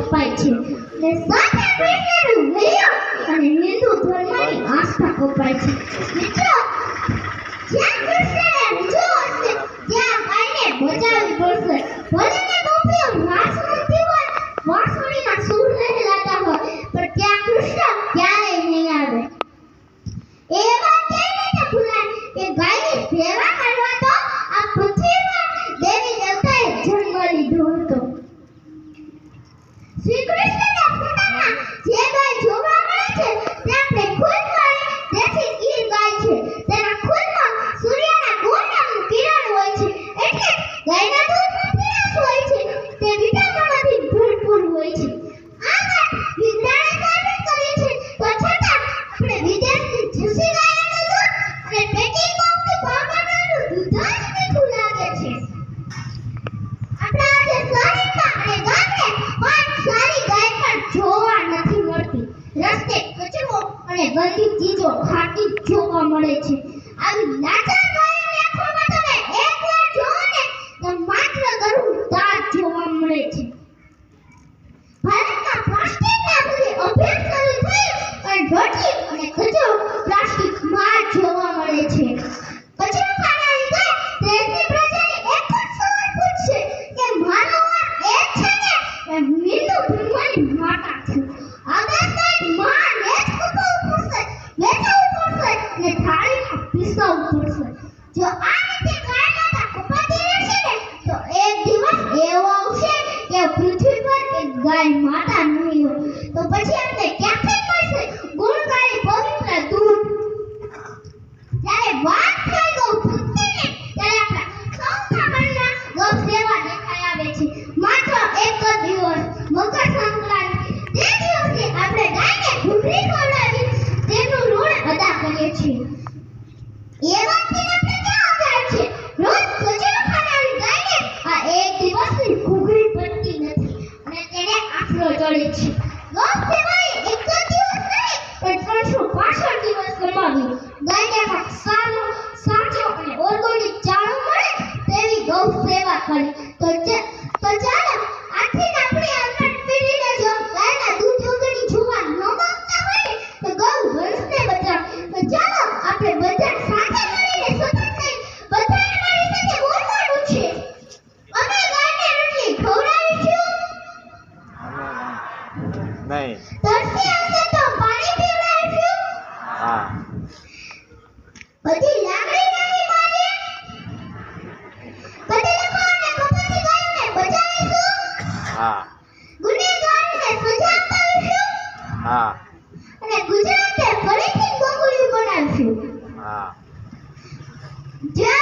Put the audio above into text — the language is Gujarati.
કપાય છે ને સ્વાતંત્ર્યનો વિરોધ અને હિન્દુ ધર્મની આસ્થા કપાય છે સુગંધિત ચીજો ખાટી જોવા મળે છે. આવી લાચાર માથા નમી તો પછી આપણે ક્યાંથી મળશે? ગુણકારી પવિત્ર દૂધ જ્યારે વાત થઈ ગઈ ભક્તિને, ત્યારે આપણા સૌના મનમાં ગપ દેવા દેખાઈ આવે છે. માત્ર એક જ દિવસ મકર સંક્રાંતિ તે દિવસે આપણે ગાયને ભૂખરી ખવડાવી હા. અને ગુજરાતે ફરીથી ગોંગુલી બનાવશું હા. જે